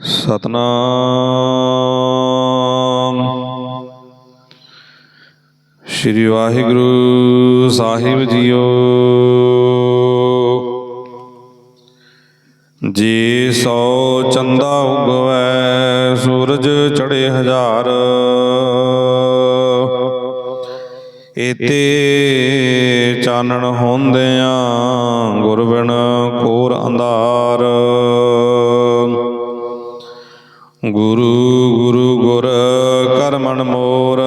ਸਤਨਾਮ। ਸ੍ਰੀ ਵਾਹਿਗੁਰੂ ਸਾਹਿਬ ਜੀਓ। ਜੀ ਸੋ ਚੰਦਾ ਉਗਵੈ ਸੂਰਜ ਚੜੇ ਹਜ਼ਾਰ। ਏਤੇ ਚਾਨਣ ਹੁੰਦਿਆਂ ਗੁਰ ਬਿਨ ਕੋਰ ਅੰਧਾਰ। ਗੁਰੂ ਗੁਰੂ ਗੁਰ ਕਰ ਮੋਰ।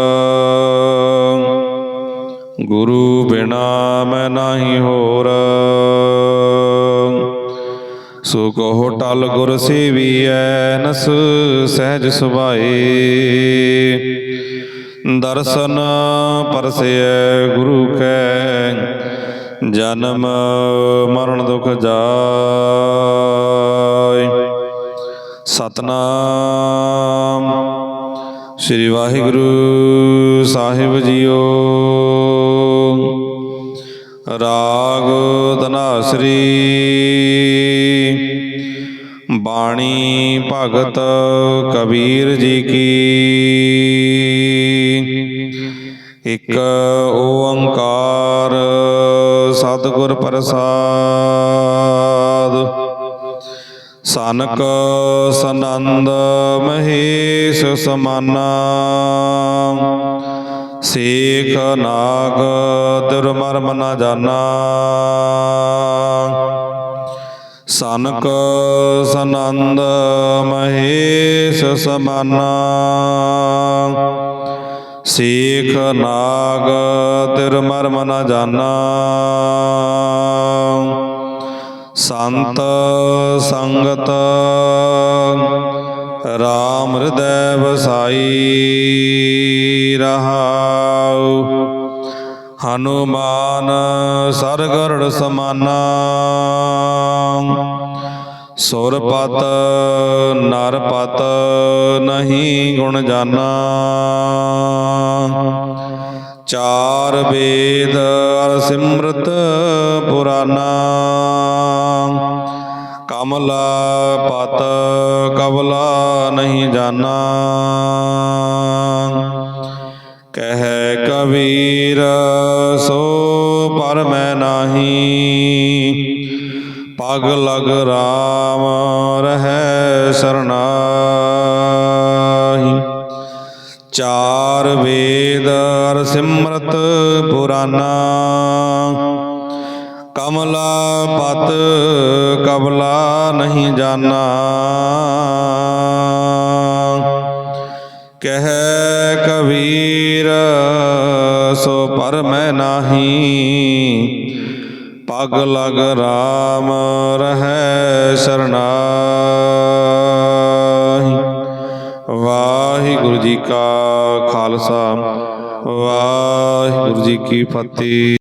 ਗੁਰੂ ਬਿਨਾ ਮੈਂ ਨਾਹੀ ਹੋਰ। ਸੋ ਕਹੋ ਟਲ ਗੁਰ ਸੇਵੀਐ, ਨਸ ਸਹਿਜ ਸੁਭਾਏ ਦਰਸ਼ਨ ਪਰਸੈ ਗੁਰੂ ਕੈ ਜਨਮ, ਮਰਨ ਦੁਖ ਜਾਇ ਸਤਨਾਮ। ਸ੍ਰੀ ਵਾਹਿਗੁਰੂ ਸਾਹਿਬ ਜੀਓ। ਰਾਗ ਧਨਾਸਰੀ ਬਾਣੀ ਭਗਤ ਕਬੀਰ ਜੀ ਕੀ। ਇੱਕ ਸਤਿਗੁਰ ਪ੍ਰਸਾਦ। ਸਨਕ ਸਨੰਦ ਮਹੇਸ਼ ਸਮਾਨਾ। ਸੇਖ ਨਾਗ ਦੁਰਮਰਮ ਨ ਜਾਣਾ ਸਨਕ ਸਨੰਦ ਮਹੇਸ਼ ਸਮਾਨਾ। ਸੇਖ ਨਾਗ ਤਿਰਮਰਮ ਨ ਜਾਣਾ ਸੰਤ ਸੰਗਤ ਰਾਮ ਹਿਰਦੈ ਵਸਾਈ ਰਹਾਉ। ਹਨੂਮਾਨ ਸਰਗਰੜ ਸਮਾਨਾ। ਸੁਰਪਤ ਨਰਪਤ ਨਹੀਂ ਗੁਣ ਜਾਣਾ ਚਾਰ ਵੇਦ ਅਰ ਸਿਮਰਤ ਪੁਰਾਨਾ। ਕਮਲਾ ਪਤ ਕਬਲਾ ਨਹੀਂ ਜਾਣਾ ਕਹਿ ਕਬੀਰ, ਸੋ ਪਰ ਮੈਂ ਨਾਹੀ। ਪਗ ਲਗ ਰਾਮ ਰਹਿ ਸਰਨਾਹੀ। ਚਾਰ ਵੇਦ ਅਰ ਸਿਮਰਤ ਪੁਰਾਨਾ। ਕਮਲਾ ਪਤ ਕਬਲਾ ਨਹੀਂ ਜਾਣਾ ਕਹਿ ਕਬੀਰ, ਸੋ ਪਰ ਮੈਂ ਨਾਹੀ। ਪਗ ਲਗ ਰਾਮ ਰਹਿ ਸਰਨਾਹੀ। ਵਾਹਿਗੁਰੂ ਜੀ ਕਾ ਖਾਲਸਾ ਵਾਹਿਗੁਰੂ ਜੀ ਕੀ ਫਤਿਹ।